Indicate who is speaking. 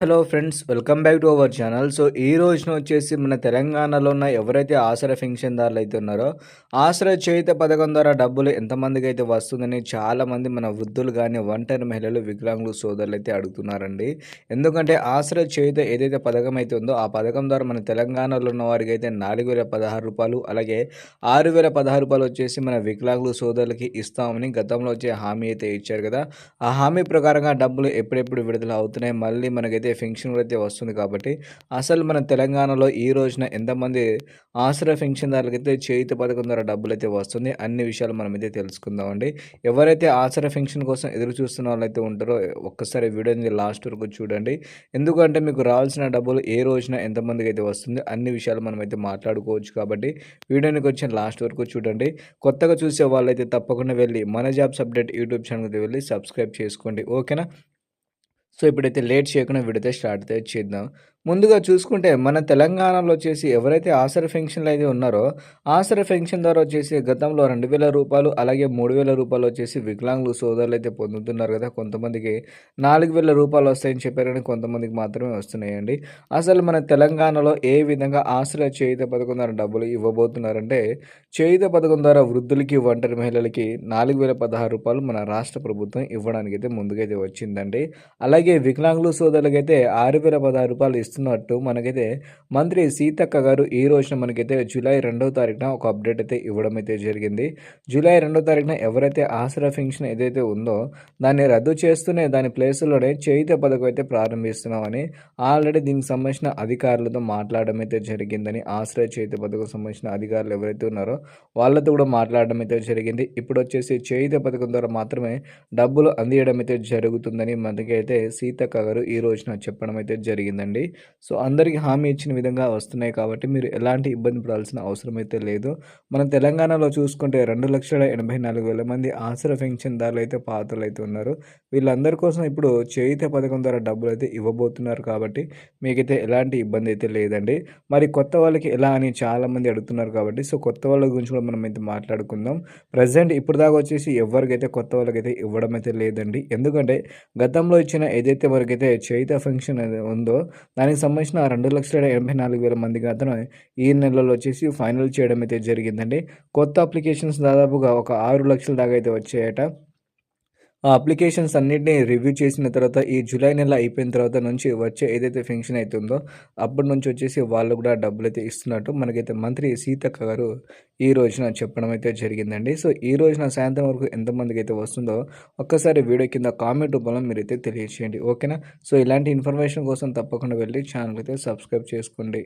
Speaker 1: Hello friends welcome back to our channel. So ఈ రోజున వచ్చేసి మన తెలంగాణలో ఉన్న ఎవరైతే ఆసరా పెన్షన్దారులు అయితే ఉన్నారో ఆసరా చేయుత పథకం ద్వారా డబ్బులు ఎంతమందికి అయితే వస్తుందని చాలామంది మన వృద్ధులు కానీ ఒంటరి మహిళలు వికలాంగులు సోదరులు అయితే అడుగుతున్నారండి. ఎందుకంటే ఆసరా చేయుత ఏదైతే పథకం అయితే ఉందో ఆ పథకం ద్వారా మన తెలంగాణలో ఉన్న వారికి అయితే నాలుగు వేల పదహారు రూపాయలు అలాగే ఆరు వేల పదహారు రూపాయలు వచ్చేసి మన వికలాంగులు సోదరులకి ఇస్తామని గతంలో వచ్చే హామీ అయితే ఇచ్చారు కదా. ఆ హామీ ప్రకారంగా డబ్బులు ఎప్పుడెప్పుడు విడుదల అవుతున్నాయి? మళ్ళీ మనకైతే అయితే ఫెన్షన్ అయితే వస్తుంది కాబట్టి అసలు మన తెలంగాణలో ఈ రోజున ఎంతమంది ఆసరా పెన్షన్దారులకి అయితే చేతి పథకం ద్వారా డబ్బులు అయితే వస్తుంది అన్ని విషయాలు మనం అయితే తెలుసుకుందామండి ఎవరైతే ఆసరా పెన్షన్ కోసం ఎదురు చూస్తున్న వాళ్ళైతే ఉంటారో ఒక్కసారి వీడియోని లాస్ట్ వరకు చూడండి. ఎందుకంటే మీకు రావాల్సిన డబ్బులు ఏ రోజున ఎంతమందికి అయితే వస్తుంది అన్ని విషయాలు మనం అయితే మాట్లాడుకోవచ్చు కాబట్టి వీడియోనికి వచ్చిన లాస్ట్ వరకు చూడండి. కొత్తగా చూసే వాళ్ళైతే తప్పకుండా వెళ్ళి మన జాబ్స్ అప్డేట్ యూట్యూబ్ ఛానల్కి వెళ్ళి సబ్స్క్రైబ్ చేసుకోండి. ఓకేనా? సో ఇప్పుడైతే లేట్ చేయకుండా విడితే స్టార్ట్ అయితే చేద్దాం. ముందుగా చూసుకుంటే మన తెలంగాణలో వచ్చేసి ఎవరైతే ఆసర ఫెన్షన్లు అయితే ఉన్నారో ఆసర పెన్షన్ ద్వారా వచ్చేసి గతంలో రెండు వేల రూపాయలు అలాగే మూడు వేల రూపాయలు వచ్చేసి వికలాంగులు సోదరులు అయితే పొందుతున్నారు కదా కొంతమందికి నాలుగు వేల రూపాయలు వస్తాయని చెప్పారు కానీ కొంతమందికి మాత్రమే వస్తున్నాయండి. అసలు మన తెలంగాణలో ఏ విధంగా ఆసర చేయుత పథకం ద్వారా డబ్బులు ఇవ్వబోతున్నారంటే చేయుత పథకం ద్వారా వృద్ధులకి ఒంటరి మహిళలకి నాలుగు వేల పదహారు రూపాయలు మన రాష్ట్ర ప్రభుత్వం ఇవ్వడానికి అయితే ముందుకైతే వచ్చిందండి. అలాగే వికలాంగులు సోదరులకైతే ఆరు వేల పదహారు రూపాయలు ఇస్తున్నట్టు మనకైతే మంత్రి సీతక్క గారు ఈ రోజున మనకైతే జూలై రెండవ తారీఖున ఒక అప్డేట్ అయితే ఇవ్వడం అయితే జరిగింది. జూలై రెండవ తారీఖున ఎవరైతే ఆసరా ఫంక్షన్ ఏదైతే ఉందో దాన్ని రద్దు చేస్తూనే దాని ప్లేస్లోనే చేయిత పథకం అయితే ప్రారంభిస్తున్నామని ఆల్రెడీ దీనికి సంబంధించిన అధికారులతో మాట్లాడడం అయితే జరిగిందని ఆశ్రయ చేయిత పథకం సంబంధించిన అధికారులు ఎవరైతే ఉన్నారో వాళ్ళతో కూడా మాట్లాడడం అయితే జరిగింది. ఇప్పుడు వచ్చేసి చేయిత పథకం ద్వారా మాత్రమే డబ్బులు అందియడం అయితే జరుగుతుందని మనకైతే సీతక్క గారు ఈ రోజున చెప్పడం అయితే జరిగిందండి. సో అందరికీ హామీ ఇచ్చిన విధంగా వస్తున్నాయి కాబట్టి మీరు ఎలాంటి ఇబ్బంది పడాల్సిన అవసరం అయితే లేదు. మన తెలంగాణలో చూసుకుంటే రెండు లక్షల ఎనభై నాలుగు వేల మంది ఆసర పెన్షన్దారులు అయితే పాత్రలు అయితే ఉన్నారు. వీళ్ళందరి కోసం ఇప్పుడు చేయిత పథకం ద్వారా డబ్బులు అయితే ఇవ్వబోతున్నారు కాబట్టి మీకైతే ఎలాంటి ఇబ్బంది అయితే లేదండి. మరి కొత్త వాళ్ళకి ఎలా అని చాలామంది అడుగుతున్నారు కాబట్టి సో కొత్త వాళ్ళ గురించి కూడా మనం అయితే మాట్లాడుకుందాం. ప్రజెంట్ ఇప్పుడు దాకా వచ్చేసి ఎవరికైతే కొత్త వాళ్ళకైతే ఇవ్వడం అయితే లేదండి. ఎందుకంటే గతంలో ఇచ్చిన ఏదైతే వరకైతే చేయిత ఫంక్షన్ ఉందో దానికి సంబంధించిన రెండు లక్షల ఎనభై నాలుగు వేల మందికి అతను ఈ నెలలో వచ్చేసి ఫైనల్ చేయడం అయితే జరిగిందండి. కొత్త అప్లికేషన్స్ దాదాపుగా ఒక ఆరు లక్షల దాకా అయితే వచ్చాయట. ఆ అప్లికేషన్స్ అన్నింటినీ రివ్యూ చేసిన తర్వాత ఈ జూలై నెల అయిపోయిన తర్వాత నుంచి వచ్చే ఏదైతే ఫంక్షన్ అవుతుందో అప్పటి నుంచి వచ్చేసి వాళ్ళు కూడా డబ్బులు అయితే ఇస్తున్నట్టు మనకైతే మంత్రి సీతక్క గారు ఈ రోజున చెప్పడం అయితే జరిగిందండి. సో ఈ రోజున సాయంత్రం వరకు ఎంతమందికి అయితే వస్తుందో ఒక్కసారి వీడియో కింద కామెంట్ రూపంలో మీరైతే తెలియచేయండి ఓకేనా? సో ఇలాంటి ఇన్ఫర్మేషన్ కోసం తప్పకుండా వెళ్ళి ఛానల్ అయితే సబ్స్క్రైబ్ చేసుకోండి.